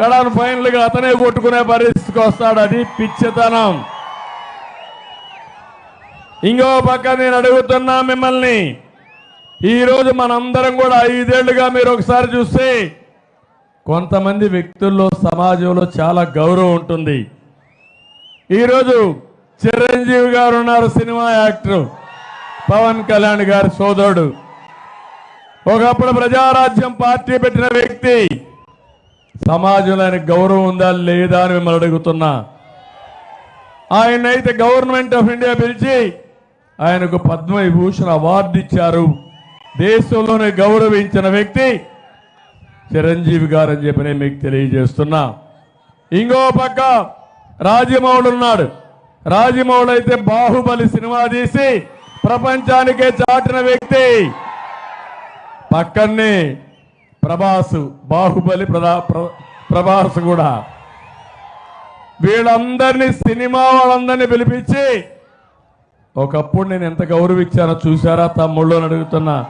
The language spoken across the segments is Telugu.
కడాను ఫైనల్గా అతనే కొట్టుకునే పరిస్థితికి వస్తాడు. అది పిచ్చితనం. ఇంకో పక్క నేను అడుగుతున్నా మిమ్మల్ని. ఈరోజు మనందరం కూడా ఐదేళ్ళుగా మీరు ఒకసారి చూస్తే కొంతమంది వ్యక్తుల్లో సమాజంలో చాలా గౌరవం ఉంటుంది. ఈరోజు చిరంజీవి గారు ఉన్నారు సినిమా యాక్టర్. పవన్ కళ్యాణ్ గారి సోదరుడు. ఒకప్పుడు ప్రజారాజ్యం పార్టీ పెట్టిన వ్యక్తి. సమాజంలో ఆయన గౌరవం ఉందా లేదా అని మిమ్మల్ని అడుగుతున్నా. ఆయన అయితే గవర్నమెంట్ ఆఫ్ ఇండియా పిలిచి ఆయనకు పద్మవిభూషణ్ అవార్డు ఇచ్చారు. దేశంలోనే గౌరవించిన వ్యక్తి చిరంజీవి గారు అని చెప్పి నేను మీకు తెలియజేస్తున్నా. ఇంకో పక్క రాజమౌళి ఉన్నాడు. రాజమౌళి అయితే బాహుబలి సినిమా తీసి ప్రపంచానికే చాటిన వ్యక్తి. పక్కనే ప్రభాసు బాహుబలి ప్రదా ప్ర- ప్రభాస్ కూడా. వీళ్ళందరినీ సినిమా వాళ్ళందరినీ పిలిపించి ఒకప్పుడు నేను ఎంత గౌరవించానో చూసారా తమ్ముళ్ళు అని అడుగుతున్నా.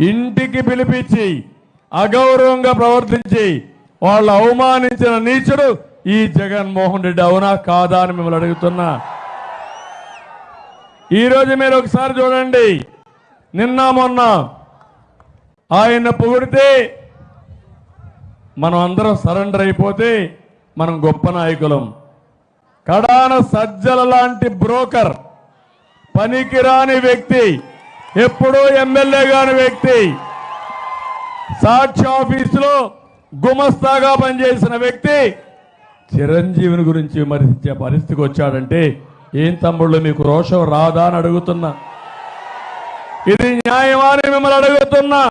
ఇంటికి పిలిపించి అగౌరవంగా ప్రవర్తించి వాళ్ళు అవమానించిన నీచుడు ఈ జగన్మోహన్ రెడ్డి అవునా కాదా అని మిమ్మల్ని అడుగుతున్నా. ఈరోజు మీరు ఒకసారి చూడండి. నిన్న మొన్న ఆయన పొగిడితే మనం అందరం సరెండర్ అయిపోతే మనం గొప్ప నాయకులం. కడాన సజ్జల లాంటి బ్రోకర్ పనికిరాని వ్యక్తి ఎప్పుడూ ఎమ్మెల్యే కాని వ్యక్తి సాక్షి ఆఫీసులో గుమస్తాగా పనిచేసిన వ్యక్తి చిరంజీవిని గురించి విమర్శించే పరిస్థితికి వచ్చాడంటే ఏం తమ్ముళ్ళు మీకు రోషం రాదా? అని అడుగుతున్నా. ఇది న్యాయమా? మిమ్మల్ని అడుగుతున్నా.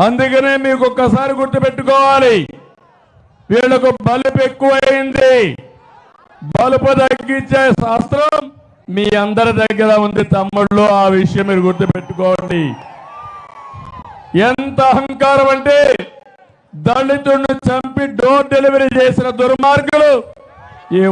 అందుకనే మీకు ఒక్కసారి గుర్తుపెట్టుకోవాలి. వీళ్ళకు బలుపు ఎక్కువైంది. బలుపు తగ్గించే శాస్త్రం మీ అందరి దగ్గర ఉంది తమ్ముళ్ళు ఆ విషయం మీరు గుర్తుపెట్టుకోండి. ఎంత అహంకారం అంటే దళితుడిని చంపి డోర్ డెలివరీ చేసిన దుర్మార్గులు ఈ